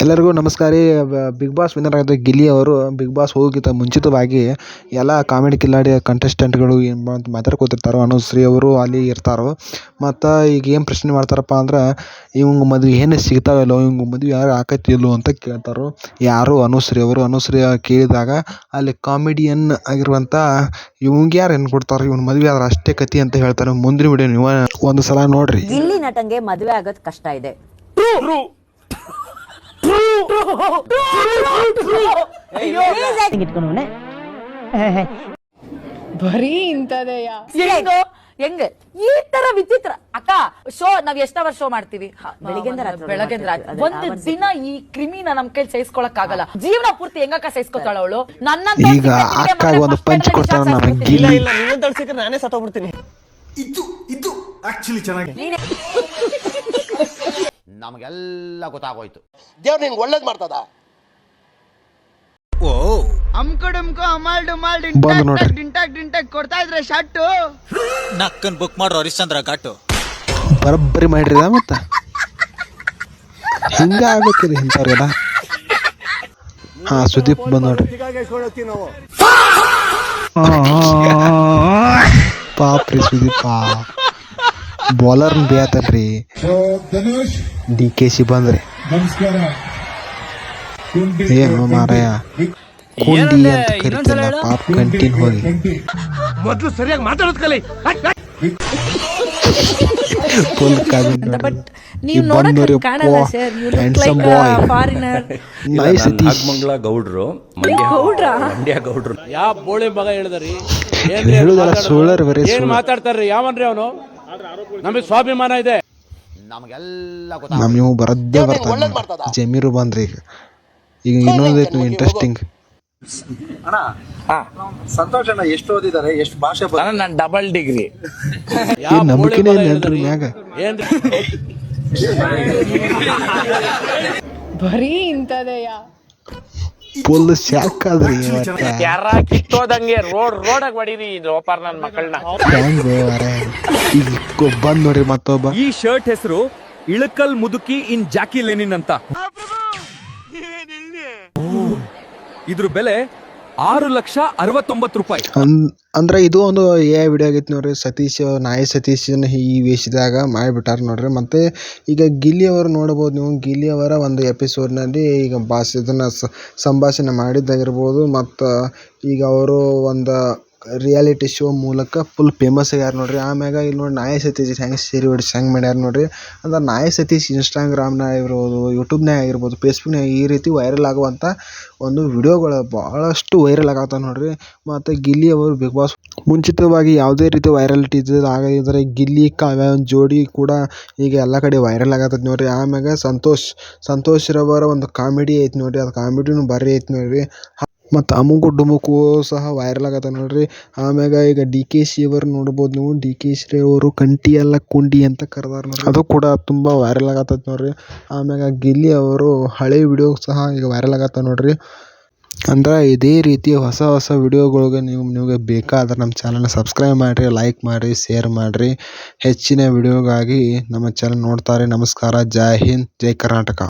ಎಲ್ಲರಿಗೂ ನಮಸ್ಕಾರ ರೀ. ಬಿಗ್ ಬಾಸ್ ವಿನ್ನರ್ ಆಗಿದ್ದ ಗಿಲ್ಲಿ ಅವರು ಬಿಗ್ ಬಾಸ್ ಹೋಗೋಕ್ಕಿಂತ ಮುಂಚಿತವಾಗಿ ಎಲ್ಲ ಕಾಮಿಡಿ ಕಿಲಾಡಿ ಕಂಟೆಸ್ಟೆಂಟ್ಗಳು ಏನು ಮಾತಾಡ್ಕೋತಿರ್ತಾರೋ ಅನುಶ್ರೀ ಅವರು ಅಲ್ಲಿ ಇರ್ತಾರೋ ಮತ್ತು ಈಗ ಏನು ಪ್ರಶ್ನೆ ಮಾಡ್ತಾರಪ್ಪ ಅಂದ್ರೆ ಇವಂಗೆ ಮದ್ವೆ ಏನು ಸಿಗ್ತಾವಿಲ್ಲೋ ಇವಂಗೆ ಮದುವೆ ಯಾರು ಆಕೈತಿಲ್ಲೋ ಅಂತ ಕೇಳ್ತಾರೋ ಯಾರು ಅನುಶ್ರೀ ಅವರು? ಅನುಶ್ರೀ ಕೇಳಿದಾಗ ಅಲ್ಲಿ ಕಾಮಿಡಿಯನ್ ಆಗಿರುವಂಥ ಇವಂಗೆ ಯಾರು ಹೆಣ್ಣು ಕೊಡ್ತಾರೋ ಇವ್ನ ಮದುವೆ ಆದ್ರೆ ಅಷ್ಟೇ ಕತಿ ಅಂತ ಹೇಳ್ತಾರೆ. ಮುಂದಿನ ವಿಡಿಯೋ ನೀವು ಒಂದು ಸಲ ನೋಡ್ರಿ. ಗಿಲ್ಲಿ ನಟಂಗೆ ಮದುವೆ ಆಗೋದು ಕಷ್ಟ ಇದೆ. ಬರೀ ಇಂಥದೆಯ? ಹೆಂಗೋ? ಹೆಂಗೆ? ಈ ತರ ವಿಚಿತ್ರ. ಅಕ್ಕ ಶೋ ನಾವ್ ಎಷ್ಟವರ್ ಶೋ ಮಾಡ್ತೀವಿ? ಹ, ಬೆಳಿಗ್ಗೆಯಿಂದ ರಾತ್ರಿ ಬೆಳಗ್ಗೆಯಿಂದ ರಾತ್ರಿ. ಒಂದು ದಿನ ಈ ಕ್ರಿಮಿನ ನಮ್ ಕೈಲಿ ಸಹಿಸ್ಕೊಳಕ್ ಆಗಲ್ಲ ಜೀವನ ಪೂರ್ತಿ ಹೆಂಗಕ್ಕ ಸಹಿಸ್ಕೊತಾಳ ಅವಳು? ನನ್ನ ಈಗ ಒಂದು ಪಂಚ್ ಕೊಡ್ತಾರ ನಮಗೆ ಇಲ್ಲ. ಇಲ್ಲ ನೀನು ತಡ್ಸಿದ್ರೆ ನಾನೇ ಸತ್ತೋಗ್ಬಿಡ್ತೀನಿ. ಇದು ಇದು ಆಕ್ಚುಲಿ ಚೆನ್ನಾಗಿ. ನಮಗೆಲ್ಲ ಗೊತ್ತಾಗೋಯ್ತು. ದೇವ್ರು ನಿಂಗೆ ಒಳ್ಳೇದ್ ಮಾಡ್ತದ? ಇದ್ರೆ ನೋಡ್ರಿ ನಕ್ಕನ್ ಬುಕ್ ಮಾಡ್ರು ಹರಿಶ್ಚಂದ್ರ ಘಾಟು. ಬರೋಬ್ಬರಿ ಮಾಡ್ರಿ ಮತ್ತ? ಹಿಂಗ ಆಗ್ಬೇಕ್ರಿ ಇಂಥವ್ರಿಗೆಲ್ಲ. ಹಾ ಸುದೀಪ್ ಬಂದ್ ನೋಡ್ರಿ. ಪಾಪ್ರಿ ಸುದೀಪ. ಬೌಲರ್ನ ಬೇಯತನ್ರಿ ಡಿ ಕೆ ಸಿ ಬಂದ್ರೆ. ಏನು ಮಾರಾಯ? ಕುಂಡಿ ಅಂತ ಕರಿತಲ್ಲ ಪಾಪ್ ಕಂಟಿನ್ ಹೋಗಿ. ಮೊದಲು ಸರಿಯಾಗಿ ಮಾತಾಡೋದು ಕಲಿ. ಫುಲ್ ಕಾದಿನ್ ಬಟ್ ನೀವು ನೋಡಕ್ ಕಾಣಲ್ಲ sir. You look like foreigner nice Satish Nagamangala ಗೌಡ್ರು ಮಂಡ್ಯ ಮಂಡ್ಯ ಗೌಡ್ರು. ಯಾ ಬೋಳೆ ಮಗ ಹೇಳಿದ್ರಿ? ಹೇಳುದಲ್ಲ ಸುಳ್ಳರ್ ಬರೀ ಏನ್ ಮಾತಾಡ್ತಾರ್ರಿ? ಯಾವನ್ರಿ ಅವನು? ನಮಗೆ ಸ್ವಾಭಿಮಾನ ಇದೆ. ನಮಗೆಲ್ಲ ನಮ್ ನೀವು ಬರದ್ದೇ ಬರ್ತಾನೆ ಜಮೀರು ಬಂದ್ರಿ ಈಗ. ಈಗ ಇನ್ನೊಂದೈತಿ ಇಂಟ್ರೆಸ್ಟಿಂಗ್ ಸಂತೋಷ್ ಅಣ್ಣ ಎಷ್ಟು ಓದಿದ್ದಾರೆ ಎಷ್ಟು ಭಾಷೆ ನಾನು ಡಬಲ್ ಡಿಗ್ರಿ ಈ ನಂಬಿಕೆನೇ ಇಲ್ಲ ಏನ್ರಿ ಮ್ಯಾಗ. ಏನ್ರಿ? ಬರೀ ಇಂಥದೆಯ? ಫುಲ್ ಶಾಕ್ ಆದ್ರಿ ಯಾರ ಕಿತ್ತೋದಂಗೆ ರೋಡ್ ರೋಡಾಗ ಹೊಡೀರಿ ಲೋಪಾರ್ ನನ್ ಮಕ್ಕಳನ್ನ ಹೆಂಗ್ ಮಾರ್ರೆ? ಈಗ ಬಂದ್ ನೋಡ್ರಿ ಮತ್ತೊಬ್ಬ. ಈ ಶರ್ಟ್ ಹೆಸರು ಇಳಕಲ್ ಮುದುಕಿ ಇನ್ ಜಾಕಿ ಲೆನಿನ್ ಅಂತ. ಇದ್ರ ಬೆಲೆ ಆರು ಲಕ್ಷ ಅರವತ್ತೊಂಬತ್ತು ರೂಪಾಯಿ. ಅಂದ್ರೆ ಇದು ಒಂದು ಎ ವಿಡಿಯೋ ಆಗೈತಿ ನೋಡ್ರಿ. ಸತೀಶ್, ನಾಯಿ ಸತೀಶ್ ಈ ವೇಷದಾಗ ಮಾಡಿಬಿಟ್ಟಾರ ನೋಡ್ರಿ. ಮತ್ತೆ ಈಗ ಗಿಲ್ಲಿ ಅವರು ನೋಡಬಹುದು ನೀವು. ಗಿಲ್ಲಿ ಅವರ ಒಂದು ಎಪಿಸೋಡ್ನಲ್ಲಿ ಈಗ ಭಾಷೆ ಇದನ್ನ ಸಂಭಾಷಣೆ ಮಾಡಿದ್ದಾಗಿರ್ಬೋದು. ಮತ್ತು ಈಗ ಅವರು ಒಂದು ರಿಯಾಲಿಟಿ ಶೋ ಮೂಲಕ ಫುಲ್ ಫೇಮಸ್ ಆಗ್ಯಾರ ನೋಡ್ರಿ? ಆಮ್ಯಾಗ ಇಲ್ಲಿ ನೋಡಿ ನಾಯಿ ಸತೀಶ್, ಹೆಂಗೆ ಸೇರಿ ಹೊಡಿಸಿ, ಹೆಂಗೆ ಮಾಡ್ಯಾರ ನೋಡ್ರಿ? ಅಂದ್ರೆ ನಾಯಿ ಸತೀಶ್ ಇನ್ಸ್ಟಾಗ್ರಾಮ್ನಾಗ ಇರ್ಬೋದು ಯೂಟ್ಯೂಬ್ನಾಗ ಆಗಿರ್ಬೋದು ಫೇಸ್ಬುಕ್ನಾಗ ಈ ರೀತಿ ವೈರಲ್ ಆಗುವಂಥ ಒಂದು ವಿಡಿಯೋಗಳು ಭಾಳಷ್ಟು ವೈರಲ್ ಆಗತ್ತಾವ ನೋಡ್ರಿ. ಮತ್ತು ಗಿಲ್ಲಿ ಅವರು ಬಿಗ್ ಬಾಸ್ ಮುಂಚಿತವಾಗಿ ಯಾವುದೇ ರೀತಿ ವೈರಲಿಟಿ ಆಗಿದ್ರೆ ಗಿಲ್ಲಿ ಕಾವ್ಯ ಒಂದು ಜೋಡಿ ಕೂಡ ಈಗ ಎಲ್ಲ ಕಡೆ ವೈರಲ್ ಆಗತ್ತೈತಿ ನೋಡ್ರಿ. ಆಮ್ಯಾಗ ಸಂತೋಷ್ ಸಂತೋಷ್ ರವರ ಒಂದು ಕಾಮಿಡಿ ಐತಿ ನೋಡ್ರಿ. ಅದು ಕಾಮಿಡಿನೂ ಭಾರಿ ಐತಿ ನೋಡ್ರಿ. ಮತ್ತು ಅಮುಕು ಡುಮುಕು ಸಹ ವೈರಲ್ ಆಗತ್ತೆ ನೋಡ್ರಿ. ಆಮ್ಯಾಗ ಈಗ ಡಿ ಕೆ ಶಿ ಅವರು ನೋಡ್ಬೋದು ನೀವು. ಡಿ ಕೆ ಶಿ ಅವರು ಕಂಟಿ ಎಲ್ಲ ಕುಂಡಿ ಅಂತ ಕರ್ದಾರ ನೋಡ್ರಿ. ಅದು ಕೂಡ ತುಂಬ ವೈರಲ್ ಆಗತ್ತೈತೆ ನೋಡ್ರಿ. ಆಮ್ಯಾಗ ಗಿಲ್ಲಿ ಅವರು ಹಳೆ ವಿಡಿಯೋ ಸಹ ಈಗ ವೈರಲ್ ಆಗತ್ತ ನೋಡ್ರಿ. ಅಂದ್ರೆ ಇದೇ ರೀತಿ ಹೊಸ ಹೊಸ ವಿಡಿಯೋಗಳಿಗೆ ನೀವು ನಿಮಗೆ ಬೇಕಾದ್ರೆ ನಮ್ಮ ಚಾನಲ್ನ ಸಬ್ಸ್ಕ್ರೈಬ್ ಮಾಡಿರಿ ಲೈಕ್ ಮಾಡಿರಿ ಶೇರ್ ಮಾಡಿರಿ. ಹೆಚ್ಚಿನ ವಿಡಿಯೋಗಾಗಿ ನಮ್ಮ ಚಾನಲ್ ನೋಡ್ತಾರೆ. ನಮಸ್ಕಾರ. ಜೈ ಹಿಂದ್, ಜೈ ಕರ್ನಾಟಕ.